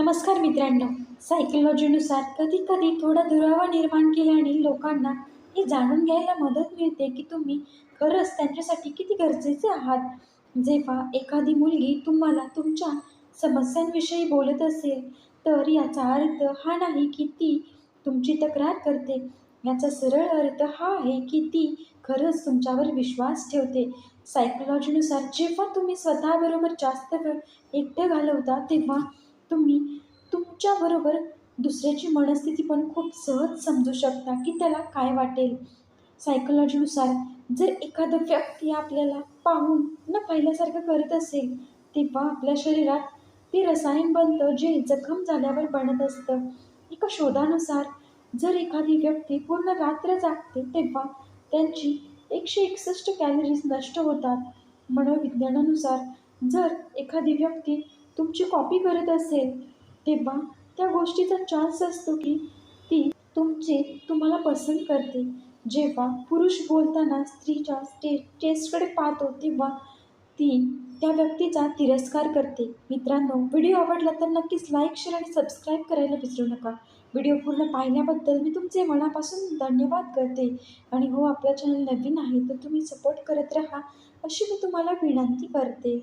नमस्कार मित्रांनो. सायकोलॉजीनुसार कधी कधी थोडा दुरावा निर्माण केल्याने लोकांना हे जाणून घ्यायला मदत मिळते की तुम्ही खरंच त्यांच्यासाठी किती गरजेचे आहात. जेव्हा एखादी मुलगी तुम्हाला तुमच्या समस्यांविषयी बोलत असेल तर याचा अर्थ हा नाही की ती तुमची तक्रार करते. याचा सरळ अर्थ हा आहे की ती खरंच तुमच्यावर विश्वास ठेवते. सायकोलॉजीनुसार जेव्हा तुम्ही स्वतःबरोबर जास्त वेळ एकटं घालवता तेव्हा तुम्ही तुमच्याबरोबर दुसऱ्याची मनस्थिती पण खूप सहज समजू शकता की त्याला काय वाटेल. सायकोलॉजीनुसार जर एखादा व्यक्ती आपल्याला पाहून न पाहिल्यासारखं करत असेल तेव्हा आपल्या शरीरात ते रसायन बनतं जे जखम झाल्यावर बनत असतं. एका शोधानुसार जर एखादी व्यक्ती पूर्ण रात्र जागते तेव्हा त्यांची एकशे एकसष्ट कॅलरीज नष्ट होतात. मनोविज्ञानानुसार जर एखादी व्यक्ती तुमची कॉपी करत असेल तेव्हा त्या गोष्टीचा चान्स असतो की ती तुमचे तुम्हाला पसंत करते. जेव्हा पुरुष बोलताना स्त्रीच्या स्टे टेस्टकडे पाहतो तेव्हा ती त्या व्यक्तीचा तिरस्कार करते. मित्रांनो व्हिडिओ आवडला तर नक्कीच लाईक शेअर आणि सबस्क्राईब करायला विसरू नका. व्हिडिओ पूर्ण पाहिल्याबद्दल मी तुमचे मनापासून धन्यवाद करते. आणि हो आपलं चॅनल नवीन आहे तर तुम्ही सपोर्ट करत राहा अशी मी तुम्हाला विनंती करते.